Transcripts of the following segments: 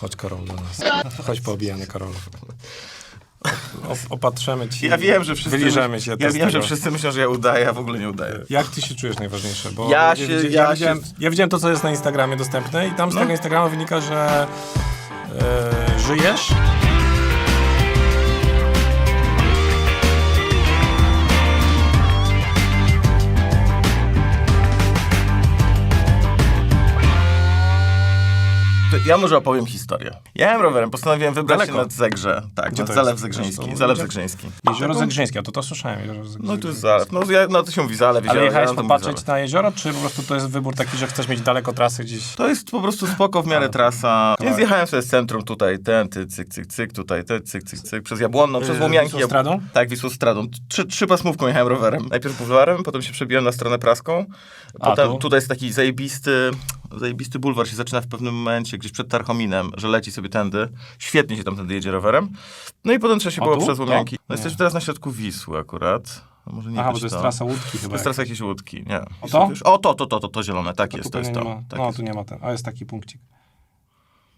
Chodź Karol do nas. Chodź poobijany Karol. O, opatrzemy ci. Ja wiem, że wszyscy... Wyliżemy się. Ja wiem, że wszyscy myślą, że ja udaję, a w nie udaję. Jak ty się czujesz najważniejsze? Bo Ja się- ja ja, się- widziałem, ja widziałem to, co jest na Instagramie dostępne i tam z No. tego Instagrama wynika, że e, żyjesz. Ja może opowiem historię. Jechałem rowerem, postanowiłem wybrać Daleko. się nad Zegrze. Tak, Gdzie nad to Zalew jest? Zresztą- Zalew Zegrzyński. Jezioro Zegrzyńskie, a to to słyszałem. Jezioro. No tu jest Zalew. No, ja, no to się mówi Zalew, Ale jezioro, jechałeś ja na to mówię popatrzeć Zalew. na jezioro, czy po prostu to jest wybór taki, że chcesz mieć daleko trasy gdzieś? To jest po prostu spoko w miarę trasa. Więc jechałem sobie z centrum tutaj, ten, ty, cyk, cyk, cyk, tutaj, ten, cyk, cyk, cyk, przez Jabłonną, przez Yy, Łomianki. Wisłostradą? Tak, Wisłostradą. Trzy, trzy pasmówką jechałem rowerem. Najpierw bulwarem, potem się przebiłem na stronę praską. A, Potem tu? tutaj jest taki zajebisty, zajebisty bulwar się zaczyna w pewnym momencie, gdzieś przed Tarchominem, że leci sobie tędy. Świetnie się tamtędy jedzie rowerem. No i potem trzeba się było przez Łomianki. To? No jesteśmy teraz na środku Wisły akurat. No może nie Aha, bo to jest to. trasa łódki chyba. To jest trasa jakiejś łódki, nie. O to? O, to, to, to, to, to zielone, tak A jest, to jest to. Tak No, tu nie ma ten. A jest taki punkcik.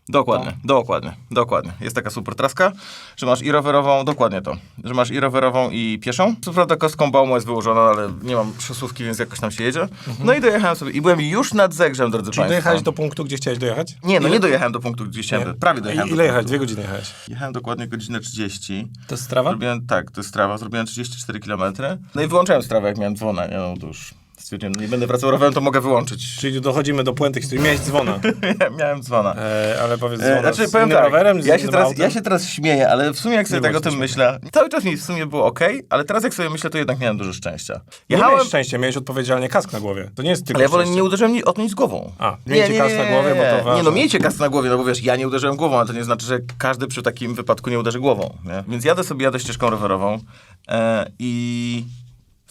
Dokładnie, dokładnie, dokładnie. Jest taka super traska, że masz i rowerową, dokładnie to, że masz i rowerową i pieszą. Co prawda kostką baumu jest wyłożona, ale nie mam przesuwki, więc jakoś tam się jedzie. No i dojechałem sobie i byłem już nad Zegrzem, drodzy Czyli Państwo. dojechałeś do punktu, gdzie chciałeś dojechać? Nie, no Ile- nie dojechałem do punktu, gdzie chciałem, Nie. prawie dojechałem I- do Ile punktu. jechać? Dwie godziny jechałeś. Jechałem dokładnie godzinę 30. To jest strawa? Zrobiłem, tak, to jest strawa, zrobiłem 34 km. No i wyłączałem strawę, jak miałem dzwona, nie, no to już stwierdziłem, nie będę wracał rowerem, to mogę wyłączyć. Czyli dochodzimy do puenty historii. Miałeś dzwona. miałem dzwona. E, ale powiedz E, dzwona Znaczy, z powiem tak, rowerem, ja się, teraz, autem? ja się teraz śmieję, ale w sumie jak sobie Nie tak o tym myślę, cały czas mi w sumie było ok, ale teraz jak sobie myślę, to jednak miałem dużo szczęścia. Nie Jechałem, miałeś szczęścia, miałeś odpowiedzialnie kask na głowie. To nie jest tylko ale ja wolę nie uderzyłem o to nic głową. A, miejcie kask na głowie, bo to Nie, ważne. no miejcie kask na głowie, no bo wiesz, ja nie uderzyłem głową, ale to nie znaczy, że każdy przy takim wypadku nie uderzy głową, nie? Więc jadę sobie, jadę ścieżką rowerową e, i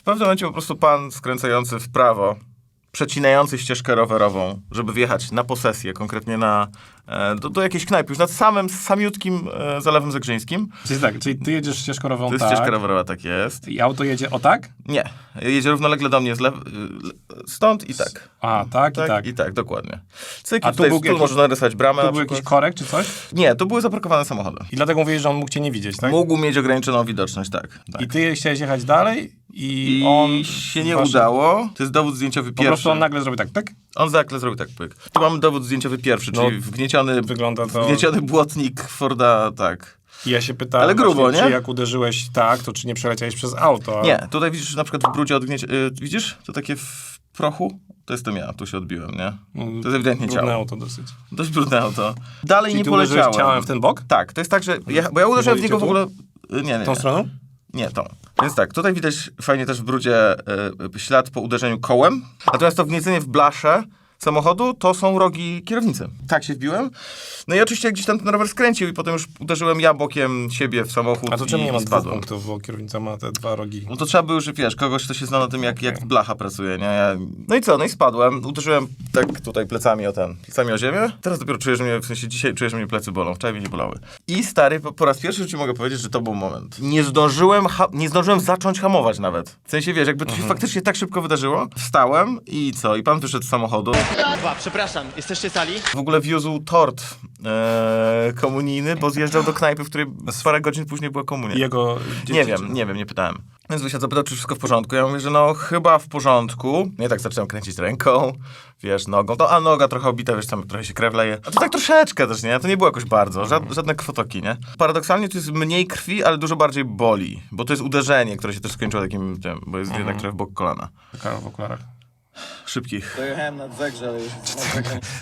w pewnym momencie po prostu pan skręcający w prawo, przecinający ścieżkę rowerową, żeby wjechać na posesję, konkretnie na, e, do, do jakiejś knajpy, już nad samym, samiutkim e, Zalewem Zegrzyńskim. Czyli tak, czyli ty jedziesz ścieżką rowerową To jest tak, ścieżka rowerowa, tak jest. i auto jedzie o tak? Nie, jedzie równolegle do mnie z lew... y, stąd i tak. A, tak, Tak, i tak. i tak, dokładnie. Cyk, A tu tutaj był tu jakiś- można narysować bramę To na był przykład. jakiś korek czy coś? Nie, to były zaparkowane samochody. I dlatego mówiłeś, że on mógł cię nie widzieć, tak? Mógł mieć ograniczoną widoczność, tak. tak. I ty chciałeś jechać dalej i, I on... się nie wasz- udało. To jest dowód zdjęciowy Po pierwszy. prostu on nagle zrobił tak, tak? On za akle zrobił tak pyk. Tu mamy dowód zdjęciowy pierwszy, No, czyli wgnieciony, Wygląda to... wgnieciony błotnik Forda, tak. Ja się pytałem Ale grubo, właśnie, nie? czy jak uderzyłeś tak, to czy nie przeleciałeś przez auto? Nie, tutaj widzisz na przykład w brudzie odgniecie... Y, widzisz? To takie w prochu? To jestem ja, tu się odbiłem, nie? To jest ewidentnie Brudne ciało. auto dosyć. Dość brudne auto. Dalej Czyli nie poleciałem. ciałem w ten bok? Tak, to jest tak, że... Ja, bo ja uderzyłem w niego w ogóle... y, Nie, nie, Tą nie. stroną? Nie, tą. Więc tak, tutaj widać fajnie też w brudzie y, ślad po uderzeniu kołem. Natomiast to wgniecenie w blaszę samochodu to są rogi kierownicy. Tak się wbiłem. No i oczywiście gdzieś tam ten rower skręcił i potem już uderzyłem ja bokiem siebie w samochód A to czemu nie ma dwóch spadłem. punktów, bo kierownica ma te dwa rogi? No to trzeba było już, wiesz, kogoś, kto się zna na tym, jak, jak blacha pracuje, nie? Ja... No i co? No i spadłem. Uderzyłem tak tutaj plecami o ten, plecami o ziemię. Teraz dopiero czuję, że mnie, w sensie dzisiaj czuję, że mnie plecy bolą. Wczoraj mnie nie bolały. I stary, po, po raz pierwszy życiu mogę powiedzieć, że to był moment. Nie zdążyłem, ha- nie zdążyłem zacząć hamować nawet. W sensie, wiesz, jakby to się faktycznie tak szybko wydarzyło. Wstałem i co? I pan wyszedł z samochodu. Dwa, przepraszam, jesteście sali? W ogóle wiózł tort e, komunijny, bo zjeżdżał do knajpy, w której parę godzin później była komunia. Jego dzieci, Nie wiem, nie wiem, nie pytałem. Więc wysiadł zapytał, czy wszystko w porządku. Ja mówię, że no chyba w porządku. Nie tak zacząłem kręcić ręką, wiesz, nogą. To, a noga trochę obita, wiesz, tam trochę się krew leje. A to tak troszeczkę też, nie? To nie było jakoś bardzo. Żad, żadne kwotoki, nie? Paradoksalnie to jest mniej krwi, ale dużo bardziej boli. Bo to jest uderzenie, które się też skończyło takim, tym, bo jest jednak trochę w bok kolana. Karol w okularach. Szybkich. Dojechałem nad Zegrze, ale już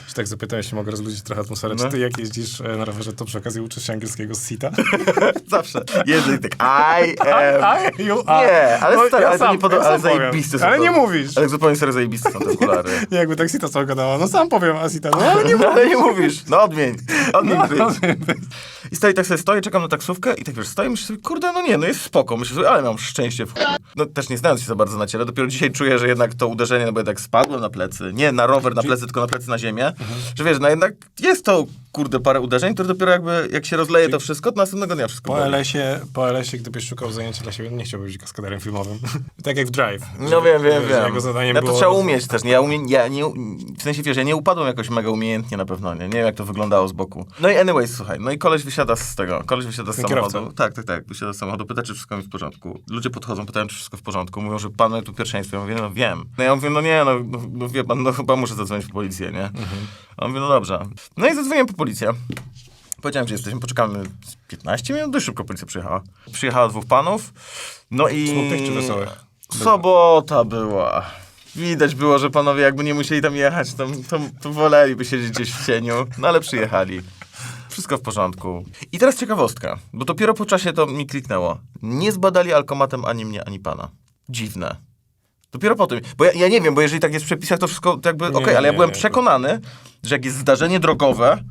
Czy tak zapytam, jeśli mogę rozluźnić trochę atmosferę. No. Czy ty jak jeździsz e, na rowerze, to przy okazji uczysz się angielskiego z sita? Zawsze. I tak, I am... you Nie, ale No, stary, ja ale to sam- nie podoba, ja ale sam powiem. zajebiste są Ale to. nie mówisz. Ale zupełnie serio zajebiste są te okulary. Nie, jakby tak Sita co gadała. No sam powiem, a Sita, no ale nie No, ale nie mówisz. No odmień. Odmień No. I stoi tak sobie stoję, czekam na taksówkę i tak wiesz, stoję i myślę sobie, kurde, no nie, no jest spoko. Myślę sobie, ale mam szczęście w chuj. No też nie znając się za bardzo na ciele, dopiero dzisiaj czuję, że jednak to uderzenie, no bo bo jednak spadłem na plecy. Nie na rower na plecy, tylko na plecy na ziemię. Że wiesz, no jednak jest to, kurde, parę uderzeń, które dopiero jakby, jak się rozleje to wszystko, to następnego dnia wszystko Po boli. LS-ie, po LS-ie, gdybyś szukał zajęcia dla siebie, nie chciałbyś być kaskaderem filmowym. tak jak w Drive. No wiem, wiem, wiem. Jego zadaniem Ja to było... trzeba umieć też. Nie? Ja, umie, ja nie, w sensie, wiesz, ja nie upadłem jakoś mega umiejętnie na pewno, nie? Nie wiem, jak to wyglądało z boku. No i anyways, słuchaj, no i koleś wysiada z tego, koleś wysiada z Ten samochodu. kierowca. Tak, tak, tak, wysiada z samochodu, pyta, czy wszystko mi w porządku. Ludzie podchodzą, pytają, czy wszystko w porządku. Mówią, że pan ma tu pierwszeństwo. Ja mówię, no wiem. No ja mówię, no nie, no, no, no wie pan, no chyba muszę zadzwonić po policję, nie? A on mówi, no dobrze. No i zadzwoniłem po policję. Powiedziałem, że jesteśmy, poczekamy z 15 minut, dość szybko policja przyjechała. Przyjechała dwóch panów, no i... Smutnych czy wesołych? Sobota była. Widać było, że panowie jakby nie musieli tam jechać, to, to, to woleliby siedzieć gdzieś w cieniu, no ale przyjechali. Wszystko w porządku. I teraz ciekawostka, bo dopiero po czasie to mi kliknęło. Nie zbadali alkomatem ani mnie, ani pana. Dziwne. Dopiero po tym. Bo ja, ja nie wiem, bo jeżeli tak jest w przepisach, to wszystko to jakby okej, Nie, ale ja nie, byłem nie, przekonany, że jak jest zdarzenie drogowe,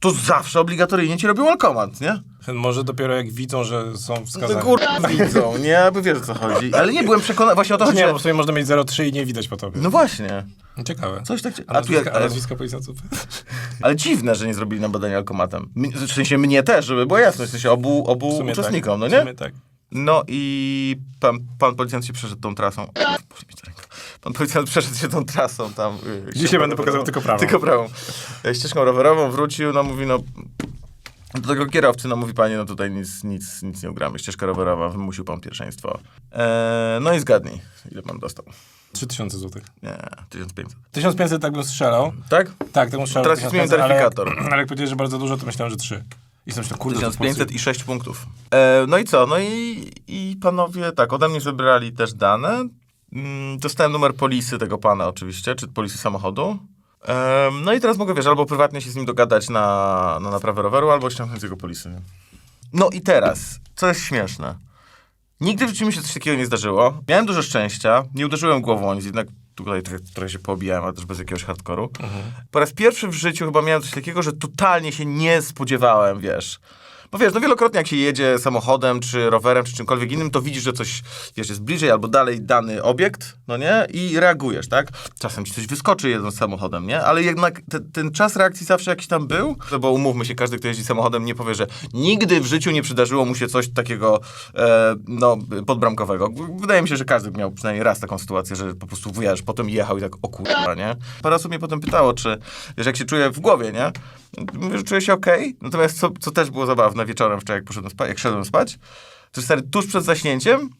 to zawsze obligatoryjnie ci robią alkomat, nie? Może dopiero jak widzą, że są No wskazane. kurwa widzą, nie? Aby wiesz o co chodzi. Ale nie byłem przekonany, właśnie o to chodzi. Nie, bo w sumie można mieć 0,3 i nie widać po tobie. No właśnie. Ciekawe. Coś tak... A A tu ja, nazwiska, a ale, nazwiska policjantów? ale dziwne, że nie zrobili nam badania alkomatem. W sensie mnie też, żeby było jasne, w sensie obu, W obu uczestnikom, tak. no W nie? sumie tak. No i pan, pan policjant się przeszedł tą trasą. Pan policjant przeszedł się tą trasą tam. y, Dzisiaj będę pokazał rowerową. tylko prawą. Tylko prawą. E, Ścieżką rowerową wrócił, no mówi, no... Do tego kierowcy, no mówi pani, no tutaj nic, nic, nic nie ugramy. Ścieżka rowerowa, wymusił pan pierwszeństwo. E, no i zgadnij, ile pan dostał. 3000 zł. Nie, 1500. 1500 tak bym strzelał. Tak? Tak, to bym strzelał. Teraz jest 1500, ale. Ale jak powiedziałeś, że bardzo dużo, to myślałem, że 3. I sobie myślałem, kurde, to 1500 i 6 punktów. E, no i co? No i, i panowie, tak, ode mnie zebrali też dane. Mm, dostałem numer polisy tego pana oczywiście, czy polisy samochodu. E, no i teraz mogę, wiesz, albo prywatnie się z nim dogadać na, na naprawę roweru, albo ściągnąć jego polisy. No i teraz, co jest śmieszne. Nigdy w życiu mi się coś takiego nie zdarzyło. Miałem dużo szczęścia, nie uderzyłem głową nic, jednak tutaj trochę, się poobijałem, ale też bez jakiegoś hardkoru. Po raz pierwszy w życiu chyba miałem coś takiego, że totalnie się nie spodziewałem, wiesz. Bo wiesz, no wielokrotnie jak się jedzie samochodem, czy rowerem, czy czymkolwiek innym, to widzisz, że coś, wiesz, jest bliżej albo dalej dany obiekt, no nie? I reagujesz, tak? Czasem ci coś wyskoczy jedząc samochodem, nie? Ale jednak te, ten czas reakcji zawsze jakiś tam był, no bo umówmy się, każdy, kto jeździ samochodem nie powie, że nigdy w życiu nie przydarzyło mu się coś takiego, e, no, podbramkowego. Wydaje mi się, że każdy miał przynajmniej raz taką sytuację, że po prostu wujasz, potem jechał i tak, o kurwa, nie? Parę osób mnie potem pytało, czy, wiesz, jak się czuję w głowie, nie? Mówię, że czuję się okej, natomiast co, co też było zabawne wieczorem wczoraj, jak poszedłem spać, jak szedłem spać, to stary, tuż przed zaśnięciem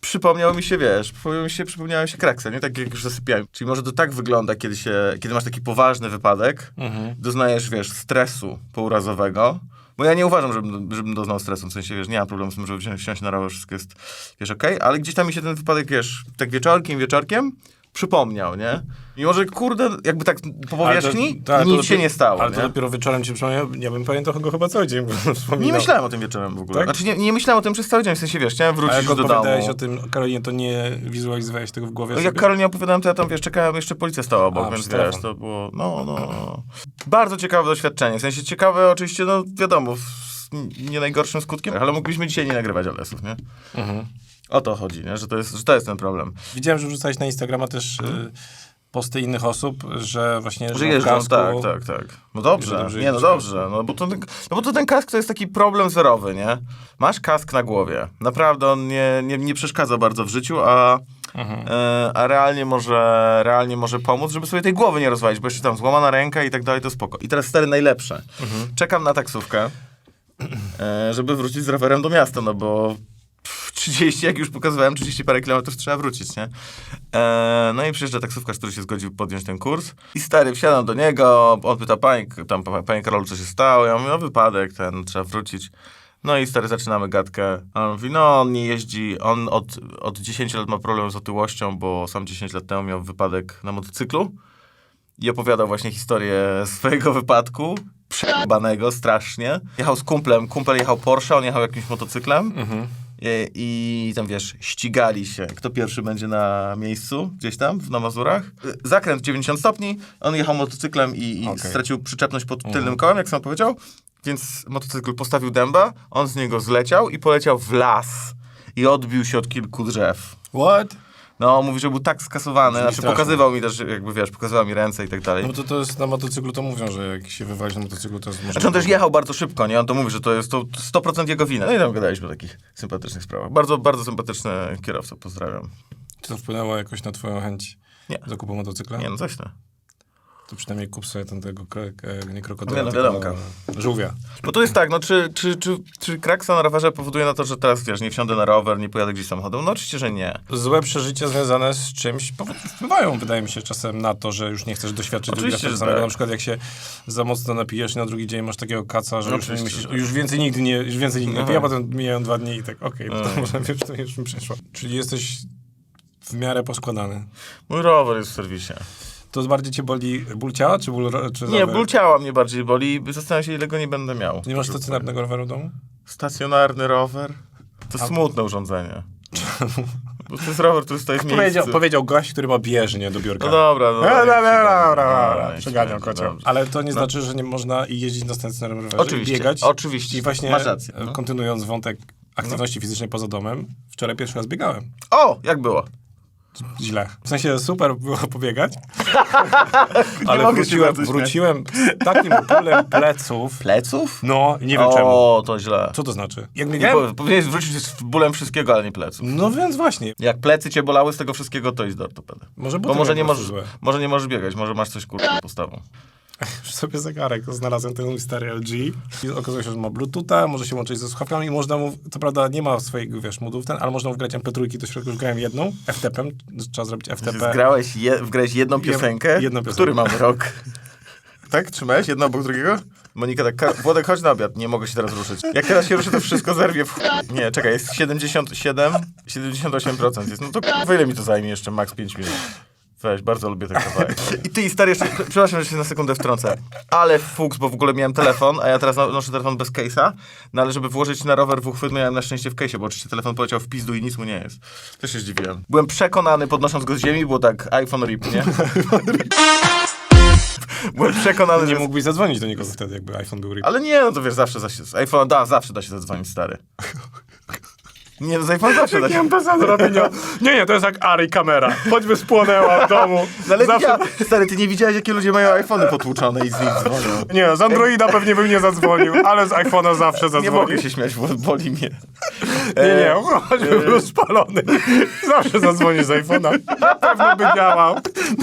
przypomniał mi się, wiesz, przypomniał mi się, przypomniały mi się kraksy, nie? Tak jak już zasypiałem. Czyli może to tak wygląda, kiedy się, kiedy masz taki poważny wypadek, doznajesz, wiesz, stresu pourazowego, bo ja nie uważam, żebym, żebym doznał stresu, w sensie, wiesz, nie mam problemu z tym, żeby wziąć, wsiąść na rower, wszystko jest, wiesz, okej, ale gdzieś tam mi się ten wypadek, wiesz, tak wieczorkiem, wieczorkiem przypomniał, nie? Mimo, że kurde, jakby tak po powierzchni, to- ale to nic dopiero- się nie stało, Ale nie? to dopiero wieczorem ci przypomniał. Ja bym pamiętał go chyba cały dzień. Nie myślałem o tym wieczorem w ogóle. Tak? Znaczy, nie, nie myślałem o tym przez cały dzień, w sensie, wiesz, chciałem wrócić do domu. opowiadałeś o tym, Karolinie, to nie wizualizowałeś tego w głowie No, sobie? jak Karolinie opowiadałem, to ja tam, wiesz, czekałem, jeszcze policja stała obok, A, więc wiesz, to było, no, no. Bardzo ciekawe doświadczenie, w sensie ciekawe oczywiście, no wiadomo, z nie najgorszym skutkiem, ale mogliśmy dzisiaj nie nagrywać LS-ów, nie? Mhm. O to chodzi, nie? Że to jest, że to jest ten problem. Widziałem, że wrzucałeś na Instagrama też y, posty innych osób, że właśnie Że jeżdżą, kasku, tak, tak, tak. No dobrze, dobrze nie, no dobrze, no bo, to, ten- no bo to ten kask to jest taki problem zerowy, nie? Masz kask na głowie, naprawdę on nie, nie, nie przeszkadza bardzo w życiu, a, Mhm. e, a realnie, może, realnie może pomóc, żeby sobie tej głowy nie rozwalić, bo jeszcze tam złamana ręka i tak dalej, to spoko. I teraz stary najlepsze. Mhm. Czekam na taksówkę, e, żeby wrócić z rowerem do miasta, no bo 30, jak już pokazywałem, 30 parę kilometrów trzeba wrócić, nie? E, no i przyjeżdża taksówkarz, który się zgodził podjąć ten kurs. I stary, wsiadam do niego, on pyta, pani, tam, panie Karolu, co się stało? Ja mówię, no wypadek, ten, trzeba wrócić. No i stary, zaczynamy gadkę. A on mówi, no on nie jeździ, on od, od 10 lat ma problem z otyłością, bo sam 10 lat temu miał wypadek na motocyklu. I opowiadał właśnie historię swojego wypadku, przebanego strasznie. Jechał z kumplem, kumpel jechał Porsche, on jechał jakimś motocyklem. I, I tam wiesz, ścigali się, kto pierwszy będzie na miejscu, gdzieś tam w- na Mazurach. Y, Zakręt 90 stopni, on jechał motocyklem i, i Okej. stracił przyczepność pod tylnym kołem, jak sam powiedział. Więc motocykl postawił dęba, on z niego zleciał i poleciał w las. I odbił się od kilku drzew. What? No, mówi, że był tak skasowany, Brzmi znaczy strasznie. pokazywał mi też, jakby wiesz, pokazywał mi ręce i tak dalej. No to, to jest na motocyklu, to mówią, że jak się wywalisz na motocyklu, to jest może... Znaczy on też jechał bardzo szybko, nie? On to mówi, że to jest to 100% jego wina. No i tam gadaliśmy o takich sympatycznych sprawach. Bardzo, bardzo sympatyczny kierowca, pozdrawiam. Czy to wpłynęło jakoś na twoją chęć Nie. zakupu motocykla? Nie no, coś no. To przynajmniej kup sobie ten tego, nie krokodyla, no, wiadomka. żółwia. Bo to jest tak, no czy, czy, czy, czy kraksa na rowerze powoduje na to, że teraz, wiesz, nie wsiądę na rower, nie pojadę gdzieś samochodem? No oczywiście, że nie. Złe przeżycia związane z czymś wpływają, wydaje mi się, czasem na to, że już nie chcesz doświadczyć drugiego Oczywiście, tego że samego. tak. Na przykład jak się za mocno napijesz i na drugi dzień masz takiego kaca, że No już myślisz, że tak. już więcej nigdy nie, już więcej nigdy nie piję, a potem mijają dwa dni i tak, okej, no to może wiesz, to już mi przeszło. Czyli jesteś w miarę poskładany. Mój rower jest w serwisie. To bardziej cię boli ból ciała, czy ból czy Nie, rower? ból ciała mnie bardziej boli. Zastanawiam się, ile go nie będę miał. Nie masz stacjonarnego roweru w domu? Stacjonarny rower? To smutne urządzenie. Bo to jest rower, który stoi w miejscu. Powiedział, powiedział gość, który ma bieżnię do biurka. No dobra, no. No, dobra, dobra, dobra, Dobra, dobra. niech Przeganiał kocioł. Ale to nie znaczy, że nie można i jeździć na stacjonarnym rowerze. Oczywiście, i biegać. oczywiście. I właśnie Masz rację, e, no. kontynuując wątek aktywności fizycznej poza domem, wczoraj pierwszy raz biegałem. O, jak było? Źle. W sensie super było pobiegać, ale wróciłem, wróciłem z takim bólem pleców. Pleców? No, nie wiem czemu. O, to źle. Co to znaczy? Jak Nie biegałem... po, powinieneś wrócić z bólem wszystkiego, ale nie pleców. No więc właśnie. Jak plecy cię bolały z tego wszystkiego, to idź do ortopedy. Może Bo może nie, możesz, złe. może nie możesz biegać, może masz coś kurwa postawą. Już sobie zegarek znalazłem ten mój stary LG i okazało się, że ma Bluetootha, może się łączyć ze słuchawkami i można mu, co prawda nie ma swojego, wiesz, modów ten, ale można wgrać MP3, do środka już grałem jedną, FTP-em, trzeba zrobić FTP. Zgrałeś je, wgrałeś jedną piosenkę? jedną piosenkę. Który mamy rok? tak? Trzymałeś jedno obok drugiego? Monika tak, "Ka- Włodek, chodź na obiad. Nie mogę się teraz ruszyć. Jak teraz się ruszę, to wszystko zerwie w. Nie, czekaj, jest 77, 78% jest. No to ile mi to zajmie jeszcze? Max 5 minut. Weź, bardzo lubię ten kawałek. I ty, i stary, jeszcze, przepraszam, że się na sekundę wtrącę, ale fuks, bo w ogóle miałem telefon, a ja teraz no- noszę telefon bez case'a, no ale żeby włożyć na rower w uchwyt, miałem na szczęście w case'ie, bo oczywiście telefon poleciał w pizdu i nic mu nie jest. Też się zdziwiłem. Byłem przekonany, podnosząc go z ziemi, było tak, iPhone RIP, nie? Byłem przekonany, Nie że... mógłbyś zadzwonić do nikogo wtedy, jakby iPhone był RIP. Ale nie, no to wiesz, zawsze da się, z iPhone, da, zawsze da się zadzwonić, stary. Nie, no z iPhone zawsze da się. zrobienia. Nie, nie, to jest jak Ari kamera. Choćby spłonęła w domu. No ale Zawsze... ja, stary, ty nie widziałeś, jakie ludzie mają iPhony potłuczone i z nich dzwonią. Nie, z Androida pewnie bym nie zadzwonił, ale z iPhone'a zawsze Nie zadzwonił. mogę się śmiać, bo boli mnie. Nie, nie, choćby był spalony. Zawsze zadzwoni z iPhone'a. Na pewno by działał.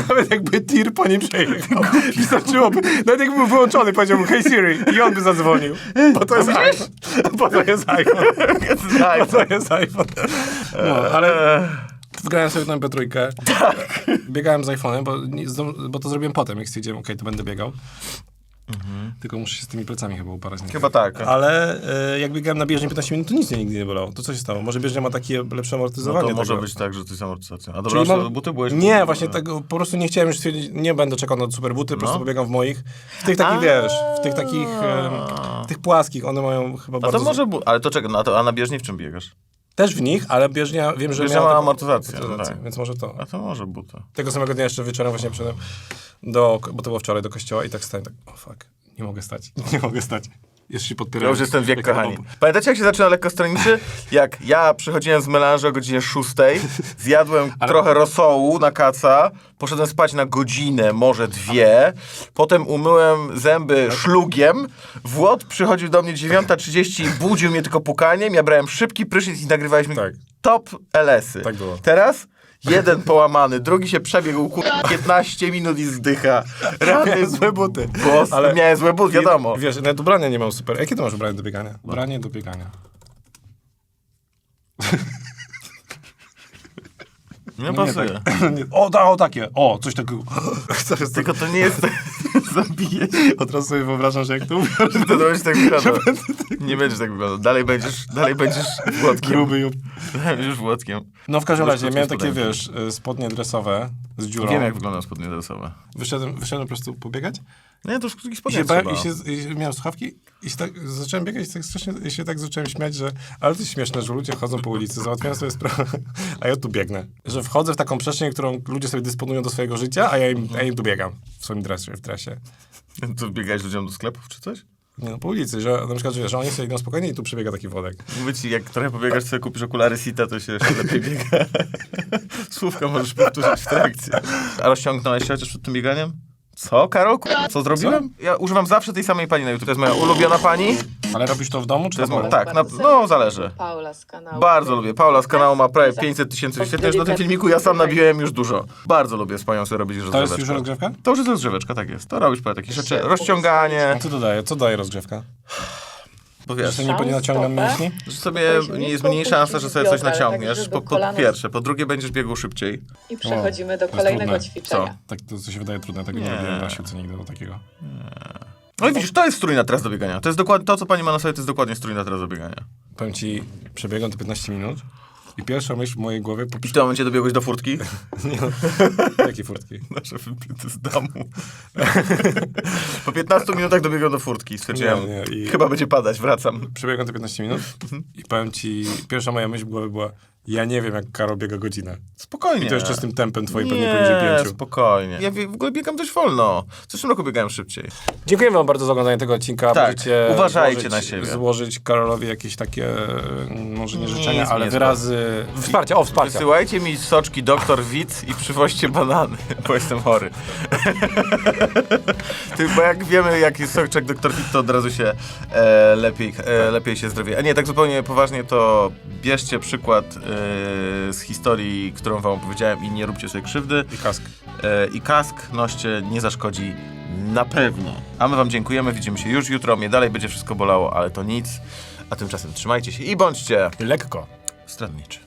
Nawet jakby tir po nim przejechał. Wystarczyłoby, nawet jakby był wyłączony, powiedziałbym hej Siri i on by zadzwonił. Bo to jest iPhone. Bo to jest iPhone. Bo to jest iPhone. No, ale wgrałem sobie tę MP3. Tak. Biegałem z iPhone'em, bo, bo to zrobiłem potem, jak stwierdziłem, okej, to będę biegał. Tylko muszę się z tymi plecami chyba uparać. Chyba tak. Ale e, jak biegałem na bieżni 15 minut, to nic mnie nigdy nie bolało. To co się stało? Może bieżnia ma takie lepsze No amortyzowanie to może tego. być tak, że ty z amortyzacją. A dobra, mam- buty byłeś... Nie, właśnie tego, po prostu nie chciałem już stwierdzić, nie będę czekał na super buty, po prostu No. pobiegam w moich. W tych takich, A. wiesz, w tych takich, w tych płaskich, one mają chyba A bardzo... to może... Bu- ale to czego? No, a, to, a na bieżni w czym biegasz? Też w nich, ale bieżnia, wiem, że Bieżnia miała ma taką amortyzację, amortyzację, tak. Więc może to. A to może buty. Tego samego dnia jeszcze wieczorem właśnie przyszedłem do, bo to było wczoraj, do kościoła i tak stałem tak, o fuck, nie mogę stać, nie mogę stać. Jeszcze się To podpierałem. już jest ten wiek, Jak kochani. Pamiętacie, jak się zaczyna lekkostroniczy? Jak ja przychodziłem z melanżu o godzinie 6, zjadłem trochę rosołu na kaca, poszedłem spać na godzinę, może dwie, potem umyłem zęby szlugiem, Włod przychodził do mnie 9.30 budził mnie tylko pukaniem, ja brałem szybki prysznic i nagrywaliśmy Tak. top LS-y. Tak było. Teraz jeden połamany, drugi się przebiegł kur... 15 minut i zdycha. Rany, Miałem złe buty. Boss, ale miałem złe buty, wiadomo. Wiesz, nawet ubrania nie mam super. Jakie ty masz ubranie do biegania? Ubranie do biegania. Nie Nie, pasuje. tak. Nie, o, ta, o, takie. O, coś takiego. Tylko to nie jest zabije. Od razu sobie wyobrażam, że jak to ubiorę, To będziesz tak wyglądał. Nie będziesz tak wyglądał. Dalej będziesz, dalej będziesz Włodkiem. gruby ją. Dalej będziesz Włodkiem. No w każdym razie miałem takie, wiesz, y, spodnie dresowe z dziurą. Wiem, jak wyglądają spodnie dresowe. Wyszedłem, wyszedłem po prostu pobiegać Nie, to już krótkich i, się, bałem, trzeba. i, się, i się, miałem słuchawki i się tak, zacząłem biegać i tak strasznie, i się tak zacząłem śmiać, że ale to jest śmieszne, że ludzie chodzą po ulicy, załatwiają sobie sprawę, a ja tu biegnę. Że wchodzę w taką przestrzeń, którą ludzie sobie dysponują do swojego życia, a ja im, a ja im tu biegam w swoim dresie, w dresie. To biegałeś ludziom do sklepów czy coś? Nie, no, po ulicy, że na przykład, że, że oni sobie idą spokojnie i tu przebiega taki wodek. Mówię ci, jak trochę pobiegasz sobie, kupisz okulary Sita, to się jeszcze lepiej biega. Słówka możesz powtórzyć w trakcie. A rozciągnąłeś się chociaż przed tym bieganiem? Co, Karol? Co zrobiłem? Ja używam zawsze tej samej pani na YouTube. To jest moja ulubiona pani. Ale robisz to w domu, czy To jest na polu? tak, na, no zależy. Paula z kanału. Bardzo lubię. Paula z kanału ma prawie 500 tysięcy wyświetleń. Już na tym filmiku ja sam nabiłem już dużo. Bardzo lubię z panią sobie robić To jest rozgrzeweczkę. już rozgrzewka? To już jest rozgrzeweczka, tak jest. To robisz parę takich rzeczy. Rozciąganie. A co to daje? Co daje rozgrzewka? Bo Że wiesz, to nie, nie naciągam mięśni? że sobie nie jest mniej szansa, że sobie coś naciągniesz. tak, Po, po pierwsze. Po drugie będziesz biegł szybciej. I przechodzimy do kolejnego trudne. ćwiczenia. Tak, to, to się wydaje trudne, tego nie, Nie. robiłem na siłce nigdy do takiego. No i widzisz, to jest strój na teraz do biegania. To jest dokładnie, to co pani ma na sobie, to jest dokładnie strój na teraz do biegania. Powiem ci, przebiegam te 15 minut i pierwsza myśl w mojej głowie, po I w tym momencie dobiegłeś do furtki? Jakie furtki? Nasze wypyty z domu. po 15 minutach dobiegłem do furtki. Stwierdziłem, Nie, nie, i- chyba będzie padać, wracam. Przebiegam te 15 minut Mhm. i powiem ci, pierwsza moja myśl w głowie była, ja nie wiem jak Karol biega godzinę. Spokojnie. I to jeszcze z tym tempem twoim pewnie nie, poniżej pięciu. spokojnie. Ja w ogóle biegam dość wolno. W zeszłym roku biegałem szybciej. Dziękujemy wam bardzo za oglądanie tego odcinka. Tak, Możecie uważajcie złożyć, na siebie. Złożyć Karolowi jakieś takie, mm, może nie życzenia, ale nie wyrazy wsparcia. O, wsparcia. Wysyłajcie mi soczki Dr. Wit i przywoźcie banany, bo jestem chory. Ty, bo jak wiemy, jaki jest soczek Dr. Wit, to od razu się e, lepiej, e, lepiej się zdrowie. A nie, tak zupełnie poważnie, to bierzcie przykład e, z historii, którą wam opowiedziałem i nie róbcie sobie krzywdy. I kask. E, I kask noście nie zaszkodzi na pewno. A my wam dziękujemy, widzimy się już jutro. Mnie dalej będzie wszystko bolało, ale to nic. A tymczasem trzymajcie się i bądźcie Lekko. stronniczy.